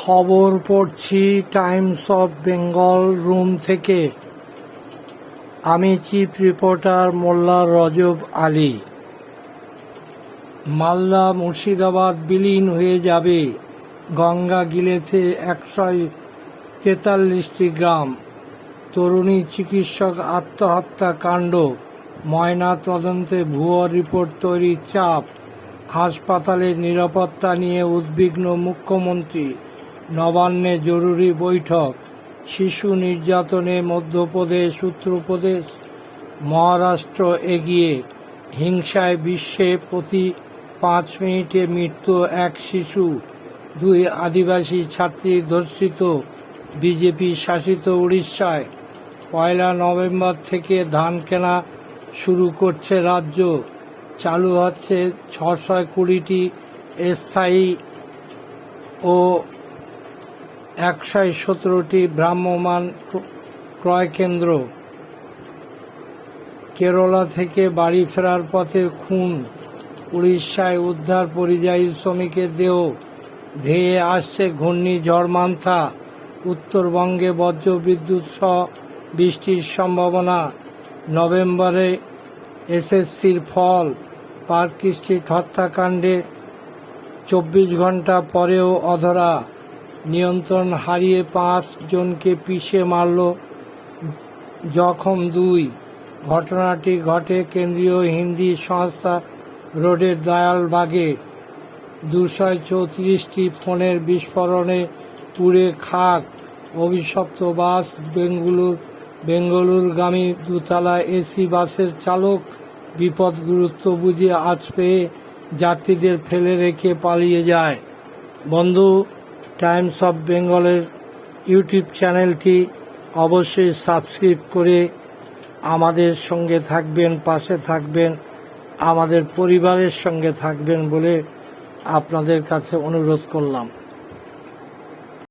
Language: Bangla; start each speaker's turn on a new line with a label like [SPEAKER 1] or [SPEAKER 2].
[SPEAKER 1] খবর পড়ছি টাইমস অফ বেঙ্গল রুম থেকে। আমি চিফ রিপোর্টার মোল্লা রজব আলী। মালদা মুর্শিদাবাদ বিলীন হয়ে যাবে। গঙ্গা গিলেছে একশো তেতাল্লিশটি গ্রাম। তরুণী চিকিৎসক আত্মহত্যা কাণ্ড। ময়না তদন্তে ভুয়ো রিপোর্ট তৈরির চাপ। হাসপাতালের নিরাপত্তা নিয়ে উদ্বিগ্ন মুখ্যমন্ত্রী। নবান্নে জরুরি বৈঠক, শিশু নির্যাতনে মধ্যপ্রদেশ, উত্তরপ্রদেশ, মহারাষ্ট্র এগিয়ে, হিংসায় বিশ্বে প্রতি পাঁচ মিনিটে মৃত্যু এক শিশু, দুই আদিবাসী ছাত্রী ধর্ষিত, বিজেপি শাসিত উড়িষ্যায়। পয়লা নভেম্বর থেকে ধান কেনা শুরু করছে রাজ্য। চালু হচ্ছে ছশো কুড়িটি স্থায়ী ও একশো সতেরোটি ভ্রাম্যমাণ ক্রয় কেন্দ্র কেরলা থেকে বাড়ি ফেরার পথে খুন, উড়িষ্যায় উদ্ধার পরিযায়ী শ্রমিকের দেহ, ধেয়ে আসছে ঘূর্ণিঝড় মান্থা উত্তরবঙ্গে বজ্রবিদ্যুৎ সহ বৃষ্টির সম্ভাবনা। নভেম্বরে এসএসসির ফল, পার্ক স্ট্রিট হত্যাকাণ্ডে চব্বিশ ঘণ্টা পরেও অধরা। নিয়ন্ত্রণ হারিয়ে পাঁচ জনকে পিষে মারল জখম দুই। ঘটনাটি ঘটে কেন্দ্রীয় হিন্দি সংস্থা রোডের দয়ালবাগে। দুশো চৌত্রিশটি ফোনের বিস্ফোরণে পুড়ে খাক অভিশপ্ত বাস বেঙ্গুলুর বেঙ্গালুরগামী দুতলা এসি বাসের চালক বিপদ গুরুত্ব বুঝে আজ পেয়ে যাত্রীদের ফেলে রেখে পালিয়ে যায়। বন্ধু টাইমস অফ বেঙ্গলের ইউটিউব চ্যানেলটি অবশ্যই সাবস্ক্রাইব করে আমাদের সঙ্গে থাকবেন, পাশে থাকবেন, আমাদের পরিবারের সঙ্গে থাকবেন বলে আপনাদের কাছে অনুরোধ করলাম।